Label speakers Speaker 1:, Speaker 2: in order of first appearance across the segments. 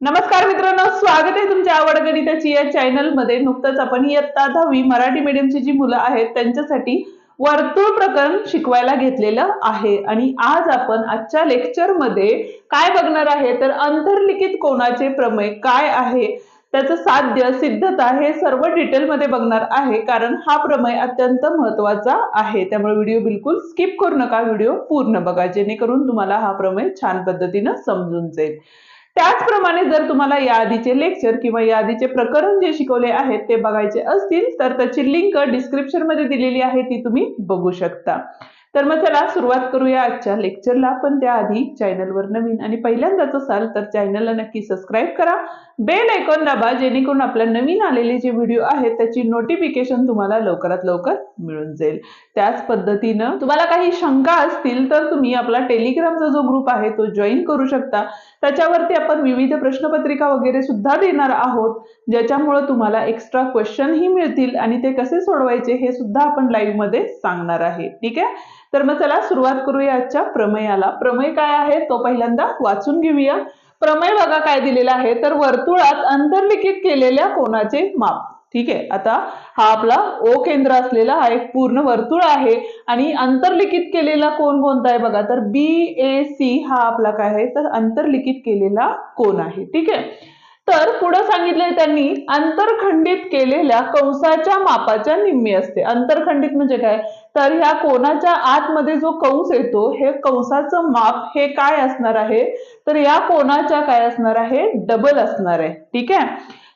Speaker 1: नमस्कार मित्रांनो स्वागत आहे तुमच्या आवड गणिताची या चॅनलमध्ये. नुकतंच आपण इयत्ता दहावी मराठी मीडियमची जी मुलं आहेत त्यांच्यासाठी वर्तुळ प्रकरण शिकवायला घेतलेलं आहे. आणि आज आपण आजच्या लेक्चरमध्ये काय बघणार आहे तर अंतर्लिखित कोणाचे प्रमेय काय आहे त्याचं साध्य सिद्धता हे सर्व डिटेलमध्ये बघणार आहे कारण हा प्रमेय अत्यंत महत्त्वाचा आहे. त्यामुळे व्हिडिओ बिलकुल स्किप करू नका व्हिडिओ पूर्ण बघा जेणेकरून तुम्हाला हा प्रमेय छान पद्धतीनं समजून जाईल. त्याचप्रमाणे जर तुम्हाला या आधीचे लेक्चर किंवा या आधीचे प्रकरण जे शिकवले आहेत ते बघायचे असतील तर त्याची लिंक डिस्क्रिप्शनमध्ये दिलेली आहे ती तुम्ही बघू शकता. तर मग चला सुरुवात करूया आजच्या लेक्चरला पण त्याआधी चॅनलवर नवीन आणि पहिल्यांदाच असाल तर चॅनलला नक्की सबस्क्राईब करा. बेल ऐकून दाबा जेणेकरून आपल्या नवीन आलेले जे व्हिडिओ आहेत त्याची नोटिफिकेशन तुम्हाला लवकरात लवकर मिळून जाईल. त्याच पद्धतीनं तुम्हाला काही शंका असतील तर तुम्ही आपला टेलिग्रामचा जो ग्रुप आहे तो जॉईन करू शकता. त्याच्यावरती आपण विविध प्रश्नपत्रिका वगैरे सुद्धा देणार आहोत ज्याच्यामुळे तुम्हाला एक्स्ट्रा क्वेश्चनही मिळतील आणि ते कसे सोडवायचे हे सुद्धा आपण लाईव्हमध्ये सांगणार आहे. ठीक आहे? तर मग चला सुरुवात करूया आजच्या प्रमेयाला. प्रमेय काय आहे? तो पहिल्यांदा वाचून घेऊया. प्रमेय बघा काय दिलेला आहे. तर वर्तुळात अंतर्लिखित केलेल्या कोणाचे माप. ठीक आहे? आता हा आपला ओ केंद्र असलेला हा एक पूर्ण वर्तुळ आहे आणि अंतर्लिखित केलेला कोण कोणता आहे बघा. तर बी ए सी हा आपला काय आहे? तर अंतर्लिखित केलेला कोण आहे. ठीक आहे? तर पुढे सांगितलंय त्यांनी अंतरखंडित केलेल्या कंसाच्या मापाच्या निम्मी असते. अंतरखंडित म्हणजे काय? तर ह्या कोणाच्या आतमध्ये जो कंस येतो हे कंसाचं माप हे काय असणार आहे? तर या कोणाच्या काय असणार आहे? डबल असणार आहे. ठीक आहे?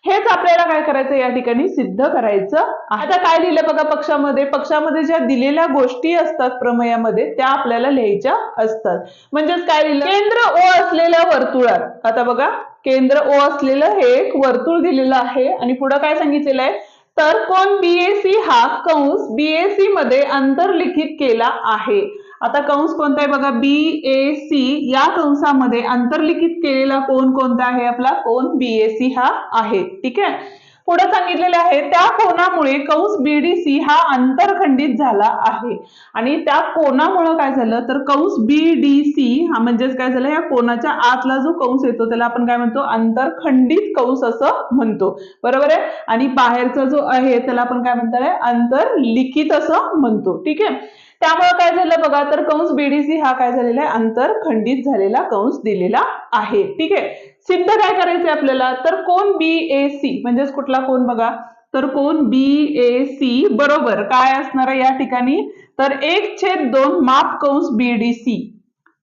Speaker 1: हेच आपल्याला काय करायचं या ठिकाणी सिद्ध करायचं आता काय लिहिलं बघा पक्षामध्ये? पक्षामध्ये ज्या दिलेल्या गोष्टी असतात प्रमेयामध्ये त्या आपल्याला लिहायच्या असतात. म्हणजेच काय लिहिलं? केंद्र ओ असलेल्या वर्तुळात. आता बघा केंद्र ओ असलेलं हे एक वर्तुळ दिलेलं आहे. आणि पुढं काय सांगितलेलं आहे? तर कोण बीएसी हा कंस बीएसी मध्ये अंतर्लिखित केला आहे. आता कंस कोणता आहे बघा? बी ए सी या कंसामध्ये अंतर्लिखित केलेला कोण कोणता आहे आपला? कोण बी ए सी हा आहे. ठीक आहे? पुढे सांगितलेले आहे त्या कोणामुळे कंस बीडीसी हा अंतरखंडित झाला आहे. आणि त्या कोणामुळे काय झालं? तर कंस बीडीसी हा म्हणजेच काय झालं? या कोणाच्या आतला जो कंस येतो त्याला आपण काय म्हणतो? अंतरखंडित कंस असं म्हणतो. बरोबर आहे? आणि बाहेरचा जो आहे त्याला आपण काय म्हणतो अंतरलिखित असं म्हणतो. ठीक आहे? त्यामुळे काय झालं बघा तर कंस बीडीसी हा काय झालेला आहे? अंतर खंडित झालेला कंस दिलेला आहे. ठीक आहे? सिद्ध काय करायचंय आपल्याला? तर कोण बी ए सी म्हणजेच कुठला कोण बघा? तर कोण बी ए सी बरोबर काय असणार आहे या ठिकाणी? तर एक छेद दोन माप कंस बीडीसी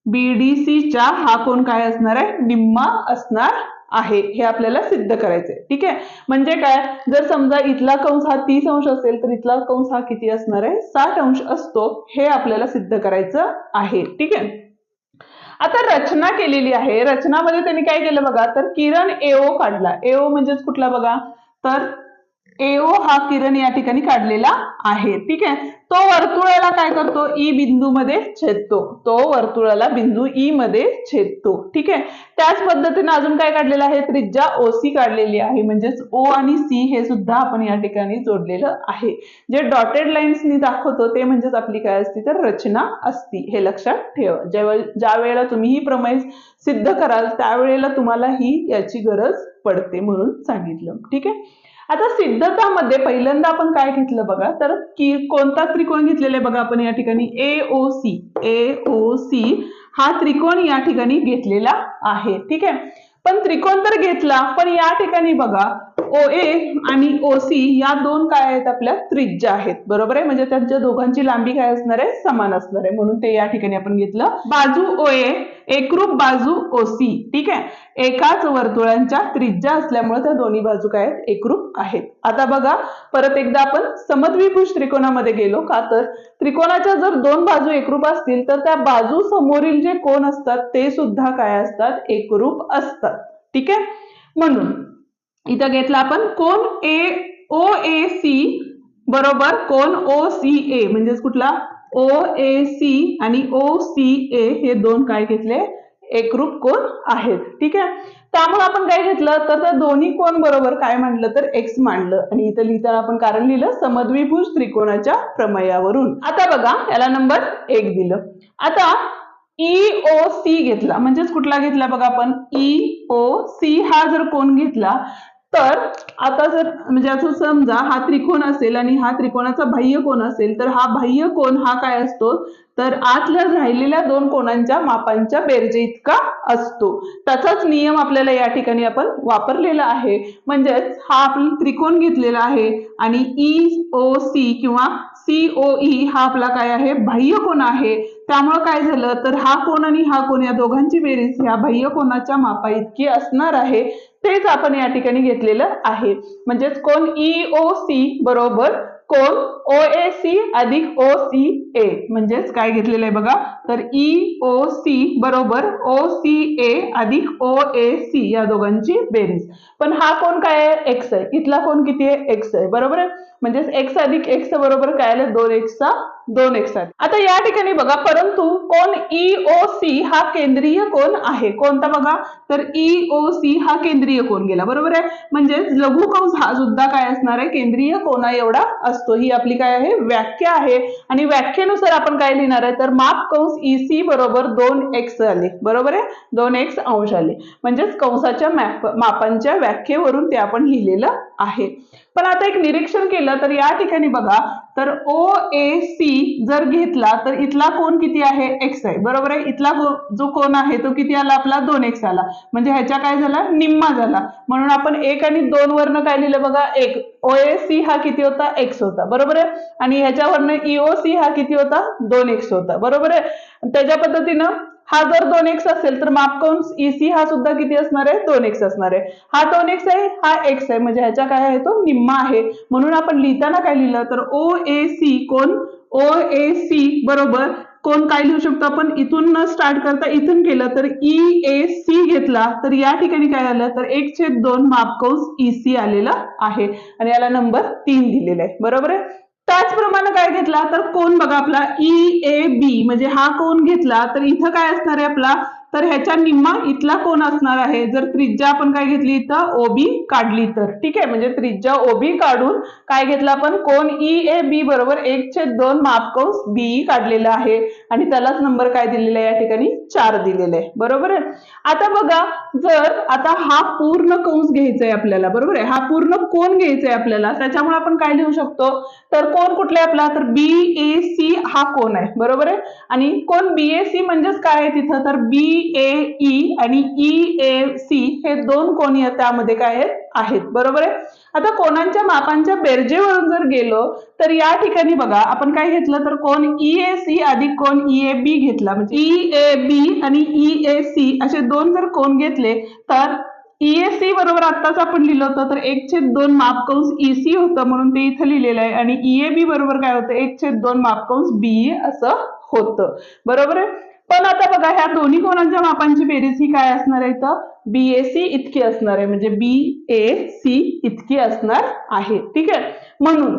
Speaker 1: बीडीसीच्या हा कोण काय असणार आहे? निम्मा असणार आहे हे आपल्याला सिद्ध करायचंय. ठीक आहे? म्हणजे काय? जर समजा इथला कंस हा तीस अंश असेल तर इथला कंस हा किती असणार आहे? साठ अंश असतो. हे आपल्याला सिद्ध करायचं आहे. ठीक आहे? आता रचना केलेली आहे. रचनामध्ये त्यांनी काय केलं बघा? तर किरण एओ काढला. एओ म्हणजेच कुठला बघा? तर एओ हा किरण या ठिकाणी काढलेला आहे. ठीक आहे? तो वर्तुळाला काय करतो? E ई बिंदू मध्ये छेदतो. तो वर्तुळाला बिंदू ई मध्ये छेदतो. ठीक आहे? त्याच पद्धतीने अजून काय काढलेलं आहे? त्रिज्या ओसी काढलेली आहे. म्हणजेच ओ आणि सी हे सुद्धा आपण या ठिकाणी जोडलेलं आहे. जे डॉटेड लाईन्सनी दाखवतो ते म्हणजेच आपली काय असती? तर रचना असती. हे लक्षात ठेवा. ज्या ज्या वेळेला तुम्ही ही प्रमेय सिद्ध कराल त्यावेळेला तुम्हाला ही याची गरज पडते म्हणून सांगितलं. ठीक आहे? आता सिद्धतामध्ये पहिल्यांदा आपण काय घेतलं बघा तर की कोणता त्रिकोण घेतलेला आहे बघा आपण या ठिकाणी? ए ओ सी ए ओ सी हा त्रिकोण या ठिकाणी घेतलेला आहे. ठीक आहे? पण त्रिकोण तर घेतला पण या ठिकाणी बघा ओ ए आणि ओ सी या दोन काय आहेत आपल्या? त्रिज्या आहेत. बरोबर आहे? म्हणजे त्यांच्या दोघांची लांबी काय असणार आहे? समान असणार आहे. म्हणून ते या ठिकाणी आपण घेतलं. बाजू ओ ए एकरूप बाजू ओ सी ठीक आहे? एकाच वर्तुळांच्या त्रिज्या असल्यामुळे त्या दोन्ही बाजू काय आहेत? एकरूप आहेत. आता बघा परत एकदा आपण समद्विभुज त्रिकोणामध्ये गेलो का? तर त्रिकोणाच्या जर दोन बाजू एकरूप असतील तर त्या बाजू समोरील जे कोण असतात ते सुद्धा काय असतात? एकरूप असतात. ठीक आहे? म्हणून इथं घेतला आपण कोण ए ओ ए सी बरोबर कोण ओ सी ए. म्हणजेच कुठला? ओ ए सी आणि ओ सी ए हे दोन काय घेतले? एकरूप कोण आहेत. ठीक आहे? त्यामुळे आपण काय घेतलं? तर त्या दोन्ही कोण बरोबर काय मांडलं? तर एक्स मांडलं. आणि इथं लिहिताना आपण कारण लिहिलं समद्विभुज त्रिकोणाच्या प्रमेयावरून. आता बघा याला नंबर एक दिलं. आता ई ओ सी घेतला. म्हणजेच कुठला घेतला बघा आपण? ई ओ सी हा जर कोण घेतला तर आता जर म्हणजे असं समजा हा त्रिकोण असेल आणि हा त्रिकोणाचा बाह्य कोण असेल तर हा बाह्य कोण हा काय असतो? तर आतल्या राहिलेल्या दोन कोणांच्या मापांच्या बेरजे इतका असतो. त्याचाच नियम आपल्याला या ठिकाणी आपण वापरलेला आहे. म्हणजेच हा आपण त्रिकोण घेतलेला आहे आणि ई ओ सी किंवा सी ओ ई हा आपला काय आहे? बाह्य कोण आहे. त्यामुळं काय झालं? तर हा कोण आणि हा कोण या दोघांची बेरीज ह्या बाह्य कोणाच्या मापा इतकी असणार आहे तेच आपण या ठिकाणी घेतलेलं आहे. म्हणजेच कोण ई ओ सी बरोबर कोण? ओ ए सी अधिक ओ सी ए म्हणजेच काय घेतलेलं आहे बघा? तर ई ओ सी बरोबर ओ सी ए अधिक ओ ए सी या दोघांची बेरीज. पण हा कोण काय आहे? एक्स आहे. इथला कोण किती आहे? एक्स आहे. बरोबर आहे? म्हणजेच एक्स अधिक एक्स बरोबर काय आलं? दोन एक्सचा दोन एक्स आहे. आता या ठिकाणी बघा परंतु कोण ई ओ सी हा केंद्रीय कोण आहे? कोणता बघा? तर ई ओ सी हा केंद्रीय कोण गेला. बरोबर आहे? म्हणजेच लघु कंस हा सुद्धा काय असणार आहे? केंद्रीय कोणा एवढा असतो. ही आपली काय आहे? व्याख्या आहे. आणि व्याख्येनुसार आपण काय लिहिणार आहे? तर माप कंस ई सी बरोबर दोन एक्स आले. बरोबर आहे? दोन एक्स अंश आले. म्हणजेच कंसाच्या मॅप मापांच्या व्याख्येवरून ते आपण लिहिलेलं आहे. पण आता एक निरीक्षण केलं तर या ठिकाणी बघा तर ओ ए सी जर घेतला तर इथला कोण किती आहे? एक्स आहे. बरोबर आहे? इथला जो कोण आहे तो किती आला? आपला दोन एक्स आला. म्हणजे ह्याच्या काय झाला? निम्मा झाला. म्हणून आपण एक आणि दोन वरनं काय लिहिलं बघा? एक. ओ ए सी हा किती होता? एक्स होता. बरोबर आहे? आणि ह्याच्यावरनं ईओ सी हा किती होता? दोन एक्स होता. बरोबर आहे? त्याच्या पद्धतीनं हा जर दोन एक्स असेल तर माप कंस ईसी हा सुद्धा किती असणार आहे? दोन एक्स असणार आहे. हा दोन एक्स आहे हा एक्स आहे. म्हणजे ह्याच्या काय आहे? तो निम्मा आहे. म्हणून आपण लिहिताना काय लिहिलं? तर ओ ए सी कोण? ओ ए सी बरोबर. कोण काय लिहू शकतो आपण? इथून न स्टार्ट करता इथून केलं. तर ई ए सी घेतला तर या ठिकाणी काय आलं? तर एक छेद दोन माप कंस ई सी आलेला आहे. आणि याला नंबर तीन दिलेला आहे. बरोबर आहे? त्याचप्रमाणे काय घेतला? तर कोण बघा आपला? ई ए बी म्हणजे हा कोण घेतला? तर इथं काय असणार आहे आपला? तर ह्याच्या निम्मा इथला कोण असणार आहे? जर त्रिज्या आपण काय घेतली इथं? ओबी काढली तर. ठीक आहे? म्हणजे त्रिज्या ओबी काढून काय घेतला आपण? कोण ई ए बी बरोबर एक छेद दोन माप कंस बी काढलेला आहे. आणि त्यालाच नंबर काय दिलेला आहे या ठिकाणी? चार दिलेला आहे. बरोबर आहे? आता बघा जर आता हा पूर्ण कंस घ्यायचा आहे आपल्याला बरोबर आहे? हा पूर्ण कोण घ्यायचा आहे आपल्याला त्याच्यामुळे आपण काय लिहू शकतो? तर कोण कुठला आहे आपला? तर बी ए सी हा कोण आहे. बरोबर आहे? आणि कोण बी ए सी म्हणजेच काय आहे तिथं? तर बी ए ई आणि ई ए सी हे दोन कोण त्यामध्ये काय आहेत? बरोबर आहे? आता कोणांच्या मापांच्या बेरजेवरून जर गेलो तर या ठिकाणी बघा आपण काय घेतलं? तर कोण ई ए सी अधिक कोण ई ए बी घेतला? म्हणजे ई ए बी आणि ई ए सी असे दोन जर कोण घेतले तर ईएससी बरोबर आत्ताच आपण लिहिलं होतं तर एक छेद दोन मापकंस ईसी होतं म्हणून ते इथं लिहिलेलं आहे. आणि ईएबी बरोबर काय होतं? एक छेद दोन मापकंस बीए असं होतं. बरोबर आहे? पण आता बघा ह्या दोन्ही कोणांच्या मापांची बेरीज ही काय असणार आहे इथं? बीएसी इतकी असणार आहे. म्हणजे बी ए सी इतकी असणार आहे. ठीक आहे? म्हणून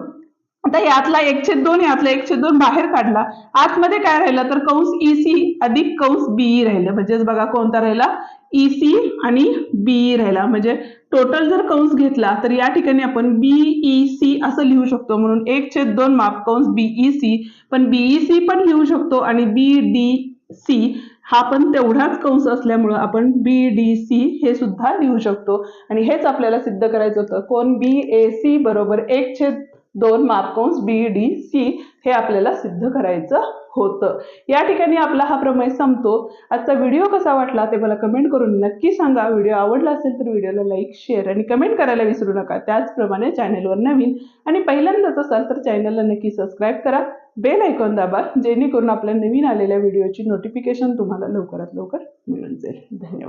Speaker 1: आता यातला एकशे दोन यातला एकशे दोन बाहेर काढला. आतमध्ये काय राहिलं? तर कंस e, ईसी अधिक कंस बीई e राहिलं. म्हणजेच बघा कोणता राहिला? E, ईसी आणि बीई राहिला. म्हणजे टोटल जर कंस घेतला तर या ठिकाणी आपण बीई सी असं लिहू शकतो. म्हणून एक छेद दोन माप कंस बीई सी पण बीई सी पण लिहू शकतो आणि बी डी सी हा पण तेवढाच कंस असल्यामुळं आपण बी डी सी हे सुद्धा लिहू शकतो. आणि हेच आपल्याला सिद्ध करायचं होतं. कोण बी ए सी बरोबर एक छेद दोन मापकंस बी डी सी हे आपल्याला सिद्ध करायचं होतं. या ठिकाणी आपला हा प्रमेय संपतो. आजचा व्हिडिओ कसा वाटला ते मला कमेंट करून नक्की सांगा. व्हिडिओ आवडला असेल तर व्हिडिओला लाईक शेअर आणि कमेंट करायला विसरू नका. त्याचप्रमाणे चॅनेलवर नवीन आणि पहिल्यांदाच असाल तर चॅनलला नक्की सबस्क्राईब करा. बेल ऐकून दाबा जेणेकरून आपल्या नवीन आलेल्या व्हिडिओची नोटिफिकेशन तुम्हाला लवकरात लवकर मिळून जाईल. धन्यवाद.